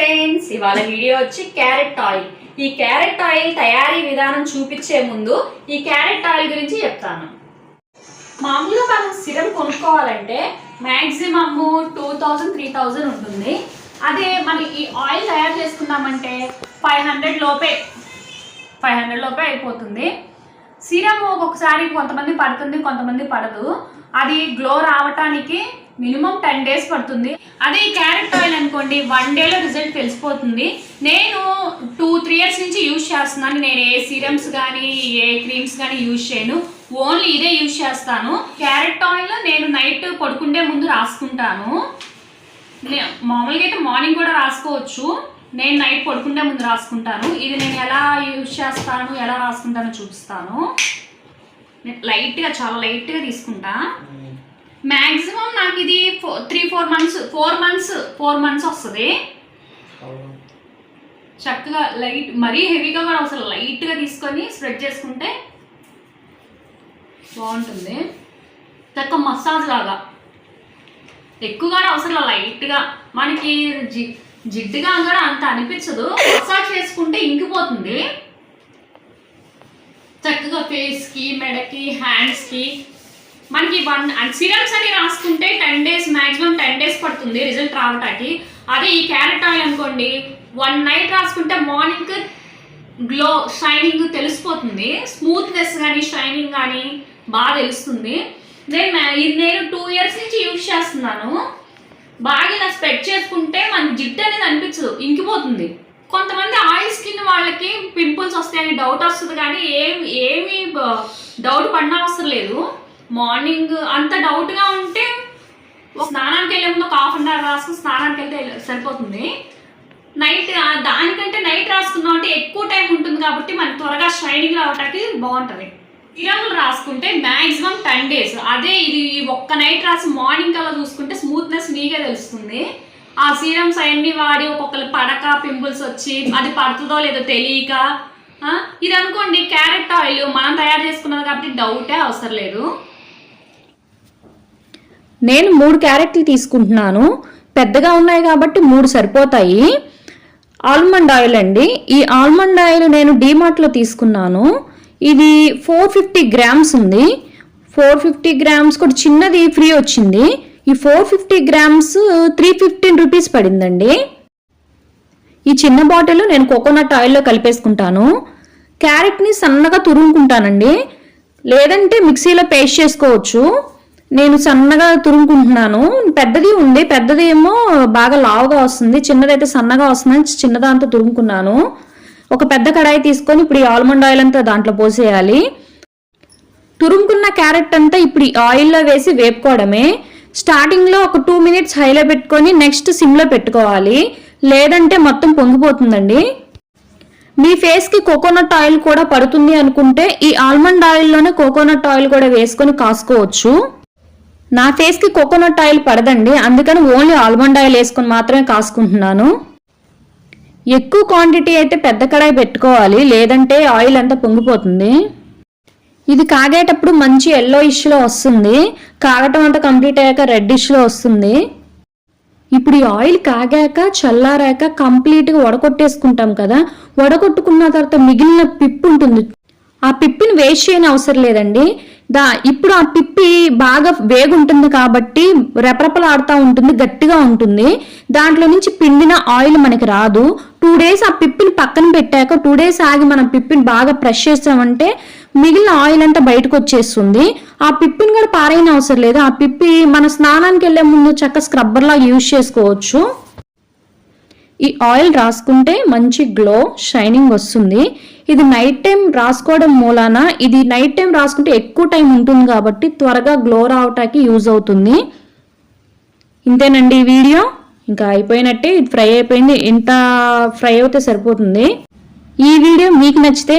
Friends ఇవాళ video వచ్చి carrot oil ఈ క్యారెట్ ఆయిల్ తయారీ విధానం చూపించే ముందు ఈ క్యారెట్ ఆయిల్ గురించి చెప్తాను. మామూలుగా మనం సిరం కొనుక్కోవాలంటే maximum two thousand three thousand ఉంటుంది. అదే మనం ఈ ఆయిల్ తయారు చేసుకున్నామంటే ఫైవ్ హండ్రెడ్ లోపే ఫైవ్ హండ్రెడ్ లోపే అయిపోతుంది. సిరం ఒక్కొక్కసారి కొంతమంది పడుతుంది కొంతమంది పడదు. అది గ్లో రావటానికి మినిమం టెన్ డేస్ పడుతుంది. అదే క్యారెట్ ఆయిల్ అనుకోండి వన్ డేలో రిజల్ట్ తెలిసిపోతుంది. నేను టూ త్రీ ఇయర్స్ నుంచి యూజ్ చేస్తున్నాను. నేను ఏ సీరమ్స్ కానీ ఏ క్రీమ్స్ కానీ యూజ్ చేయను. ఓన్లీ ఇదే యూజ్ చేస్తాను. క్యారెట్ ఆయిల్ నేను నైట్ పడుకుండే ముందు రాసుకుంటాను. మామూలుగా అయితే మార్నింగ్ కూడా రాసుకోవచ్చు. నేను నైట్ పడుకుంటే ముందు రాసుకుంటాను. ఇది నేను ఎలా యూజ్ చేస్తాను ఎలా రాసుకుంటానో చూపిస్తాను. నేను లైట్గా చాలా లైట్గా తీసుకుంటా. మ్యాక్సిమం నాకు ఇది three four months four months four months వస్తుంది. చక్కగా లైట్ మరీ హెవీగా కూడా అసలు లైట్గా తీసుకొని స్ప్రెడ్ చేసుకుంటే బాగుంటుంది. చక్క మసాజ్ లాగా. ఎక్కువగా అవసరం లైట్గా. మనకి జి జిడ్డుగా కూడా అంత అనిపించదు. మసాజ్ చేసుకుంటే ఇంకిపోతుంది. చక్కగా ఫేస్కి మెడకి హ్యాండ్స్కి మనకి వన్ సిరమ్స్ అని రాసుకుంటే ten days maximum ten days పడుతుంది రిజల్ట్ రావటానికి. అదే ఈ క్యారెట్ ఆయిల్ అనుకోండి వన్ నైట్ రాసుకుంటే మార్నింగ్ గ్లో షైనింగ్ తెలిసిపోతుంది. స్మూత్నెస్ కానీ షైనింగ్ కానీ బాగా తెలుస్తుంది. నేను ఇది నేను టూ ఇయర్స్ నుంచి యూజ్ చేస్తున్నాను. బాగా ఇలా స్ప్రెడ్ చేసుకుంటే మన జిడ్డు అనేది అనిపించదు ఇంకిపోతుంది. కొంతమంది ఆయిల్ స్కిన్ వాళ్ళకి పింపుల్స్ వస్తాయని డౌట్ వస్తుంది కానీ ఏం ఏమి డౌట్ పడిన అవసరం లేదు. మార్నింగ్ అంత డౌట్గా ఉంటే స్నానానికి వెళ్ళే ముందు ఒక హాఫ్ అన్ అవర్ రాసుకుని స్నానానికి వెళ్తే సరిపోతుంది. నైట్ దానికంటే నైట్ రాసుకున్నాం అంటే ఎక్కువ టైం ఉంటుంది కాబట్టి మనకి త్వరగా షైనింగ్ రావడానికి బాగుంటుంది. సిరమ్లు రాసుకుంటే మ్యాక్సిమం టెన్ డేస్ అదే ఇది ఒక్క నైట్ రాసి మార్నింగ్ కల్లా చూసుకుంటే స్మూత్నెస్ నీకే తెలుస్తుంది. ఆ సీరమ్స్ అవన్నీ వాడి ఒక్కొక్కరు పడక పింపుల్స్ వచ్చి అది పడుతుందో లేదో తెలియక ఇది అనుకోండి క్యారెట్ ఆయిల్ మనం తయారు చేసుకున్నది కాబట్టి డౌటే అవసరం లేదు. నేను మూడు క్యారెట్లు తీసుకుంటున్నాను. పెద్దగా ఉన్నాయి కాబట్టి మూడు సరిపోతాయి. ఆల్మండ్ ఆయిల్ అండి. ఈ ఆల్మండ్ ఆయిల్ నేను డీమార్ట్లో తీసుకున్నాను. ఇది ఫోర్ ఫిఫ్టీ గ్రామ్స్ ఉంది. ఫోర్ ఫిఫ్టీ గ్రామ్స్ కూడా చిన్నది ఫ్రీ వచ్చింది. ఈ four fifty grams three fifteen rupees పడిందండి. ఈ చిన్న బాటిల్ నేను కోకోనట్ ఆయిల్లో కలిపేసుకుంటాను. క్యారెట్ని సన్నగా తురుముకుంటానండి. లేదంటే మిక్సీలో పేస్ట్ చేసుకోవచ్చు. నేను సన్నగా తురుముకుంటున్నాను. పెద్దది ఉంది. పెద్దది ఏమో బాగా లావుగా వస్తుంది. చిన్నదైతే సన్నగా వస్తుందని చిన్నదాంతో తురుముకున్నాను. ఒక పెద్ద కడాయి తీసుకొని ఇప్పుడు ఈ ఆల్మండ్ ఆయిల్ అంతా దాంట్లో పోసేయాలి. తురుముకున్న క్యారెట్ అంతా ఇప్పుడు ఈ ఆయిల్లో వేసి వేపుకోవడమే. స్టార్టింగ్లో ఒక టూ మినిట్స్ హైలో పెట్టుకొని నెక్స్ట్ సిమ్లో పెట్టుకోవాలి. లేదంటే మొత్తం పొంగిపోతుందండి. మీ ఫేస్కి కోకోనట్ ఆయిల్ కూడా పడుతుంది అనుకుంటే ఈ ఆల్మండ్ ఆయిల్లోనే కోకోనట్ ఆయిల్ కూడా వేసుకొని కాసుకోవచ్చు. నా ఫేస్కి కోకోనట్ ఆయిల్ పడదండి. అందుకని ఓన్లీ ఆల్మండ్ ఆయిల్ వేసుకొని మాత్రమే కాసుకుంటున్నాను. ఎక్కువ క్వాంటిటీ అయితే పెద్ద కడాయి పెట్టుకోవాలి. లేదంటే ఆయిల్ అంతా పొంగిపోతుంది. ఇది కాగేటప్పుడు మంచి ఎల్లో ఇష్లో వస్తుంది. కాగటం అంతా కంప్లీట్ అయ్యాక రెడ్ ఇష్లో వస్తుంది. ఇప్పుడు ఈ ఆయిల్ కాగాక చల్లారాక కంప్లీట్గా వడకొట్టేసుకుంటాం కదా. వడకొట్టుకున్న తర్వాత మిగిలిన పిప్పు ఉంటుంది. ఆ పిప్పిని వేస్ట్ చేయని అవసరం లేదండి. దా ఇప్పుడు ఆ పిప్పి బాగా వేగుంటుంది కాబట్టి రెపరెపలాడుతూ ఉంటుంది గట్టిగా ఉంటుంది. దాంట్లో నుంచి పిండిన ఆయిల్ మనకి రాదు. టూ డేస్ ఆ పిప్పిని పక్కన పెట్టాక టూ డేస్ ఆగి మనం పిప్పిని బాగా ప్రెష్ చేసామంటే మిగిలిన ఆయిల్ అంతా బయటకు వచ్చేస్తుంది. ఆ పిప్పిని కూడా పారైన అవసరం లేదు. ఆ పిప్పి మన స్నానానికి వెళ్ళే ముందు చక్క స్క్రబ్బర్ యూజ్ చేసుకోవచ్చు. ఈ ఆయిల్ రాసుకుంటే మంచి గ్లో షైనింగ్ వస్తుంది. ఇది నైట్ టైం రాసుకోవడం మూలాన ఇది నైట్ టైం రాసుకుంటే ఎక్కువ టైం ఉంటుంది కాబట్టి త్వరగా గ్లో రావటానికి యూజ్ అవుతుంది. ఇంతేనండి ఈ వీడియో. ఇంకా అయిపోయినట్టే ఇది ఫ్రై అయిపోయింది. ఇంత ఫ్రై అయితే సరిపోతుంది. ఈ వీడియో మీకు నచ్చితే